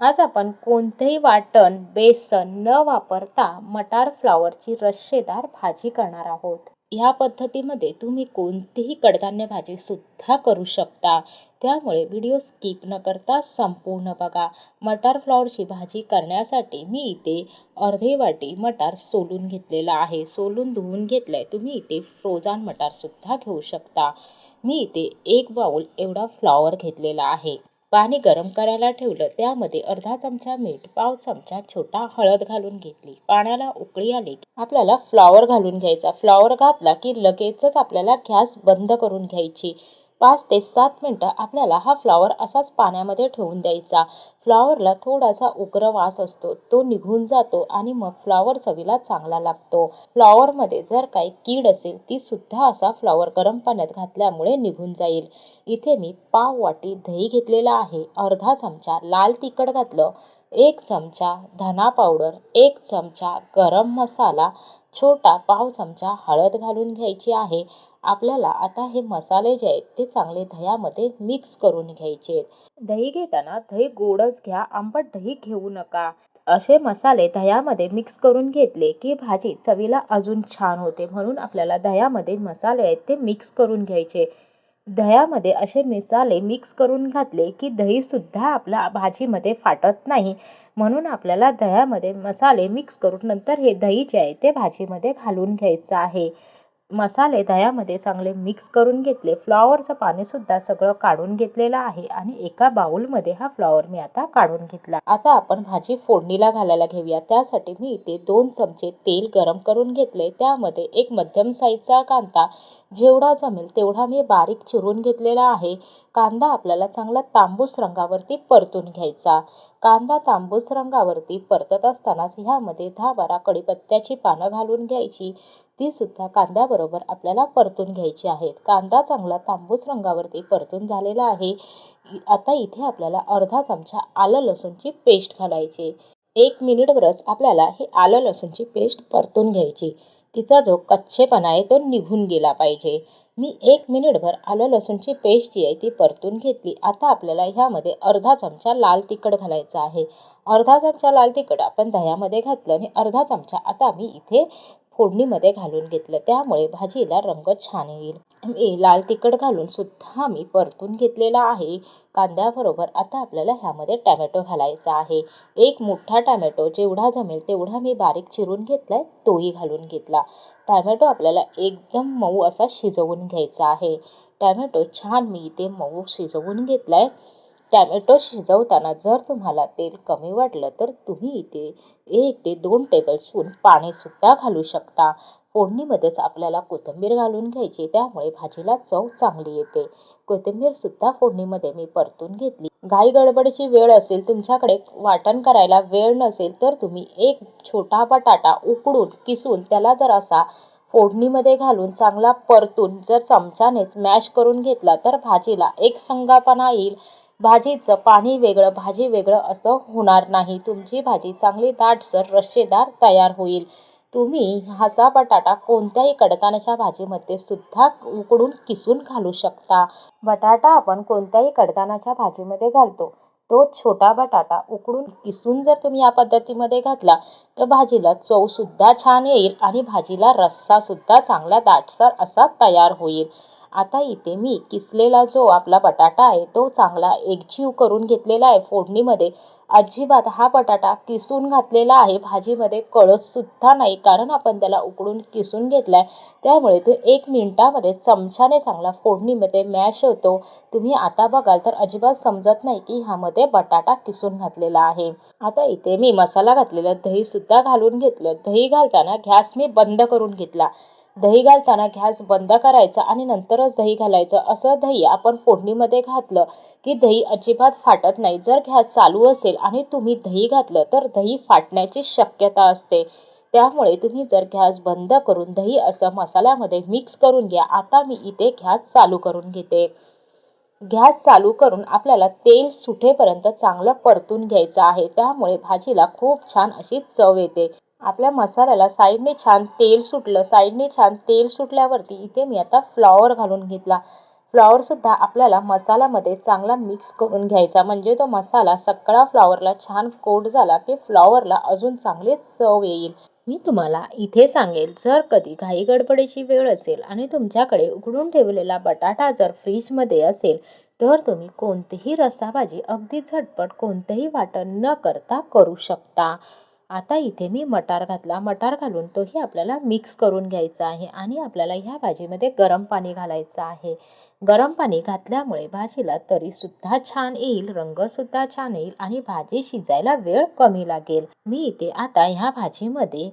आज आपण कोणतेही वाटण बेसन न वापरता मटार फ्लॉवरची रश्शेदार भाजी करणार आहोत. ह्या पद्धतीमध्ये तुम्ही कोणतीही कडधान्य भाजी सुद्धा करू शकता. त्यामुळे व्हिडिओ स्किप न करता संपूर्ण बघा. मटार फ्लॉवरची भाजी करण्यासाठी मी इथे अर्धे वाटी मटार सोलून घेतलेला आहे. सोलून धुवून घेतलं आहे तुम्ही इथे फ्रोझन मटारसुद्धा घेऊ शकता. मी इथे एक बाऊल एवढा फ्लॉवर घेतलेला आहे. पाणी गरम करायला ठेवलं. त्यामध्ये अर्धा चमचा मीठ पाव चमचा छोटा हळद घालून घेतली. पाण्याला उकळी आली. की आपल्याला फ्लॉवर घालून घ्यायचा. फ्लॉवर घातला की लगेचच आपल्याला गॅस बंद करून घ्यायची. पाच ते सात मिनटं आपल्याला हा फ्लॉवर असाच पाण्यामध्ये ठेवून द्यायचा. फ्लॉवरला थोडासा उग्र वास असतो. तो निघून जातो आणि मग फ्लॉवर चवीला चांगला लागतो. फ्लॉवरमध्ये जर काही कीड असेल ती सुद्धा असा फ्लॉवर गरम पाण्यात घातल्यामुळे निघून जाईल. इथे मी पाव वाटी दही घेतलेला आहे. अर्धा चमचा लाल तिखट घातलं एक चमचा धना पावडर एक चमचा गरम मसाला छोटा पाव चमचा हळद घालून घ्यायची आहे. आपल्याला आता हे मसाले जे आहेत ते चांगले दह्यामध्ये मिक्स करून घ्यायचे. आहेत दही घेताना दही गोडच घ्या आंबट दही घेऊ नका. असे मसाले दह्यामध्ये मिक्स करून घेतले की भाजी चवीला अजून छान होते. म्हणून आपल्याला दह्यामध्ये मसाले आहेत ते मिक्स करून घ्यायचे. दह्यामध्ये असे मसाले मिक्स करून घातले की दहीसुद्धा आपल्या भाजीमध्ये फाटत नाही. म्हणून आपल्याला दह्यामध्ये मसाले मिक्स करून नंतर हे दही जे आहे ते भाजीमध्ये घालून घ्यायचं आहे. मसाले दह्यामध्ये चांगले मिक्स करून घेतले. फ्लॉवरचं पाणीसुद्धा सगळं काढून घेतलेलं आहे आणि एका बाउलमध्ये हा फ्लॉवर मी आता काढून घेतला. आता आपण भाजी फोडणीला घालायला घेऊया. त्यासाठी मी इथे दोन चमचे तेल गरम करून घेतले. त्यामध्ये एक मध्यम साईजचा कांदा. जेवढा जमेल तेवढा मी बारीक चिरून घेतलेला आहे. कांदा आपल्याला चांगला तांबूस रंगावरती परतून घ्यायचा. कांदा तांबूस रंगावरती परतत असतानाच ह्यामध्ये दहा बारा कडीपत्त्याची पानं घालून घ्यायची. ती सुद्धा कांद्याबरोबर आपल्याला परतून घ्यायची आहेत. कांदा चांगला तांबूस रंगावरती परतून झालेला आहे. आता इथे आपल्याला अर्धा चमचा आलं लसूणची पेस्ट घालायची. एक मिनिटवरच आपल्याला ही आलं लसूणची पेस्ट परतून घ्यायची. तिचा जो कच्चेपणा आहे तो निघून गेला पाहिजे. मी एक मिनिटभर आलं लसूणची पेस्ट जी आहे ती परतून घेतली. आता आपल्याला ह्यामध्ये अर्धा चमचा लाल तिखट घालायचा आहे. अर्धा चमचा लाल तिखट आपण दह्यामध्ये घातलं आणि अर्धा चमचा आता मी इथे फोडणीमध्ये घालून घेतलं. त्यामुळे भाजीला रंग छान येईल. मी लाल तिखट घालून सुद्धा मी परतून घेतलेला आहे. कांद्याबरोबर आता आपल्याला ह्यामध्ये टॅमॅटो घालायचा आहे. एक मोठा टॅमॅटो जेवढा जमेल तेवढा मी बारीक चिरून घेतला आहे तोही घालून घेतला. टॅमॅटो आपल्याला एकदम मऊ असा शिजवून घ्यायचा आहे. टॅमॅटो छान मी इथे मऊ शिजवून घेतला आहे टॅमॅटो शिजवताना जर तुम्हाला तेल कमी वाटलं तर तुम्ही इथे एक ते दोन टेबलस्पून पाणीसुद्धा घालू शकता. फोडणीमध्येच आपल्याला कोथिंबीर घालून घ्यायची त्यामुळे भाजीला चव चांगली येते. कोथिंबीरसुद्धा फोडणीमध्ये मी परतून घेतली. घाई गडबडीची वेळ असेल तुमच्याकडे वाटण करायला वेळ नसेल तर तुम्ही एक छोटा बटाटा उकडून किसून त्याला जर असा फोडणीमध्ये घालून चांगला परतून जर चमच्यानेच मॅश करून घेतला तर भाजीला एक संगापणा येईल. भाजीचं पाणी वेगळं भाजी वेगळं असं होणार नाही. तुमची भाजी चांगली दाटसर रश्शेदार तयार होईल. तुम्ही हासा बटाटा कोणत्याही कडधान्याच्या भाजीमध्ये सुद्धा उकडून किसून घालू शकता. बटाटा आपण कोणत्याही कडधान्याच्या भाजीमध्ये घालतो. तो छोटा बटाटा उकडून किसून जर तुम्ही या पद्धतीमध्ये घातला तर भाजीला चवसुद्धा छान येईल आणि भाजीला रस्सासुद्धा चांगला दाटसर असा तयार होईल. आता इथे मी किसलेला जो आपला बटाटा आहे तो चांगला एकजीव करून घेतलेला आहे. फोडणीमध्ये अजिबात हा बटाटा किसून घातलेला आहे. भाजीमध्ये कळससुद्धा नाही कारण आपण त्याला उकडून किसून घेतला आहे त्यामुळे तो एक मिनटामध्ये चमच्याने चांगला फोडणीमध्ये मॅश होतो. तुम्ही आता बघाल तर अजिबात समजत नाही की ह्यामध्ये बटाटा किसून घातलेला आहे. आता इथे मी मसाला घातलेला दहीसुद्धा घालून घेतलं. दही घालताना गॅस मी बंद करून घेतला. दही घालताना गॅस बंद करायचा आणि नंतरच दही घालायचं. असं दही आपण फोडणीमध्ये घातलं की दही अजिबात फाटत नाही. जर गॅस चालू असेल आणि तुम्ही दही घातलं तर दही फाटण्याची शक्यता असते. त्यामुळे तुम्ही जर गॅस बंद करून दही असं मसाल्यामध्ये मिक्स करून घ्या. आता मी इथे गॅस चालू करून घेते. गॅस चालू करून आपल्याला तेल सुटेपर्यंत चांगलं परतून घ्यायचं आहे. त्यामुळे भाजीला खूप छान अशी चव येते. आपल्या मसाल्याला साईडने छान तेल सुटलं. साईडने छान तेल सुटल्यावरती इथे मी आता फ्लॉवर घालून घेतला. फ्लॉवरसुद्धा आपल्याला मसाल्यामध्ये चांगला मिक्स करून घ्यायचा. म्हणजे तो मसाला सगळा फ्लॉवरला छान कोट झाला की फ्लॉवरला अजून चांगले चव येईल. मी तुम्हाला इथे सांगेल जर कधी घाई गडबडीची वेळ असेल आणि तुमच्याकडे उघडून ठेवलेला बटाटा जर फ्रीजमध्ये असेल तर तुम्ही कोणतीही रस्साभाजी अगदी झटपट कोणतंही वाटण न करता करू शकता. आता इथे मी मटार घातला. मटार घालून तोही आपल्याला मिक्स करून घ्यायचा आहे आणि आपल्याला ह्या भाजीमध्ये गरम पाणी घालायचं आहे. गरम पाणी घातल्यामुळे भाजीला तरीसुद्धा छान येईल रंगसुद्धा छान येईल आणि भाजी शिजायला वेळ कमी लागेल. मी इथे आता ह्या भाजीमध्ये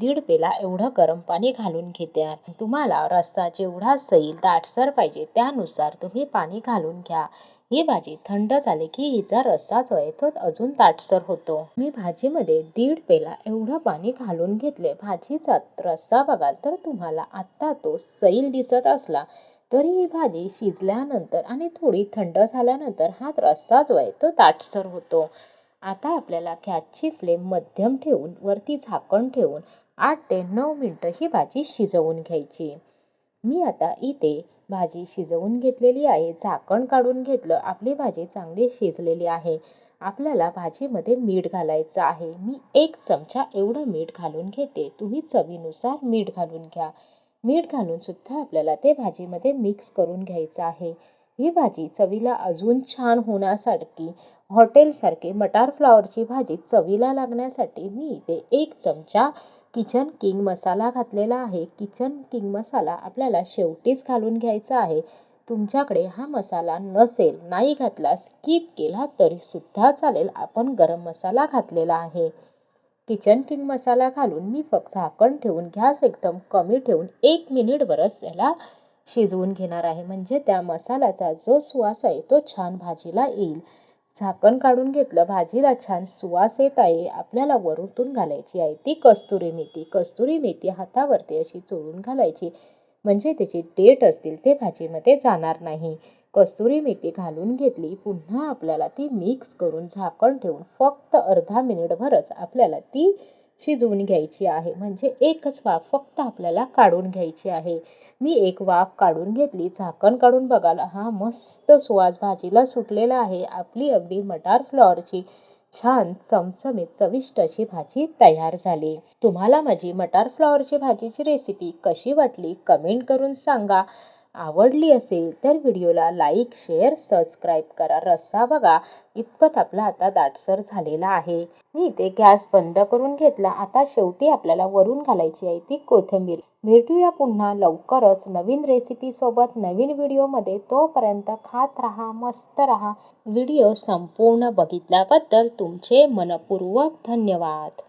दीड पेला एवढं गरम पाणी घालून घेते तुम्हाला रस्सा जेवढा सैल दाटसर पाहिजे त्यानुसार तुम्ही पाणी घालून घ्या. ही भाजी थंड झाली की हिचा रस्सा जो आहे तो अजून ताटसर होतो. मी भाजीमध्ये दीड पेला एवढं पाणी घालून घेतले. भाजीचा रस्सा बघाल तर तुम्हाला आत्ता तो सैल दिसत असला तरी ही भाजी शिजल्यानंतर आणि थोडी थंड झाल्यानंतर हा रस्सा जो आहे तो ताटसर होतो. आता आपल्याला गॅसची फ्लेम मध्यम ठेवून वरती झाकण ठेवून आठ ते नऊ मिनटं ही भाजी शिजवून घ्यायची. मी आता इथे भाजी शिजवून घेतलेली आहे. झाकण काढून घेतलं. आपली भाजी चांगली शिजलेली आहे. आपल्याला भाजीमध्ये मीठ घालायचं आहे. मी एक चमचा एवढं मीठ घालून घेते. तुम्ही चवीनुसार मीठ घालून घ्या. मीठ घालून सुद्धा आपल्याला ते भाजीमध्ये मिक्स करून घ्यायचं आहे. ही भाजी चवीला अजून छान होण्यासाठी हॉटेलसारखे मटार फ्लॉवरची भाजी चवीला लागण्यासाठी मी इथे एक चमचा किचन किंग मसाला घातलेला आहे. किचन किंग मसाला आपल्याला शेवटीच घालून घ्यायचा आहे. तुमच्याकडे हा मसाला नसेल नाही घातला स्किप केला तरीसुद्धा चालेल. आपण गरम मसाला घातलेला आहे. किचन किंग मसाला घालून मी फक्त झाकण ठेवून गॅस एकदम कमी ठेवून एक मिनिटभरच याला शिजवून घेणार आहे. म्हणजे त्या मसाल्याचा जो सुवास आहे तो छान भाजीला येईल. झाकण काढून घेतलं. भाजीला छान सुवास येत आहे. आपल्याला वरुतून घालायची आहे. ती कस्तुरी मेथी. कस्तुरी मेथी हातावरती अशी चोळून घालायची. म्हणजे त्याचे डेट असतील ते भाजीमध्ये जाणार नाही. कस्तुरी मेथी घालून घेतली. पुन्हा आपल्याला ती मिक्स करून झाकण ठेवून फक्त अर्धा मिनिटभरच आपल्याला ती शिजवून घ्यायची आहे. म्हणजे एकच वाफ फक्त आपल्याला काढून घ्यायची आहे. मी एक वाफ काढून घेतली. झाकण काढून बघायला हा मस्त सुवास भाजीला सुटलेला आहे. आपली अगदी मटार फ्लॉवरची छान चमचमीत चविष्ट अशी भाजी तयार झाली. तुम्हाला माझी मटार फ्लॉवरची भाजीची रेसिपी कशी वाटली? कमेंट करून सांगा. आवडली असेल तर व्हिडिओला लाईक शेअर सबस्क्राईब करा. रस्सा बघा इतपत आपला आता दाटसर झालेला आहे. मी इथे गॅस बंद करून घेतला. आता शेवटी आपल्याला वरून घालायची आहे ती कोथिंबीर. भेटूया पुन्हा लवकरच नवीन रेसिपीसोबत नवीन व्हिडिओमध्ये. तोपर्यंत खात राहा मस्त राहा. व्हिडिओ संपूर्ण बघितल्याबद्दल तुमचे मनपूर्वक धन्यवाद.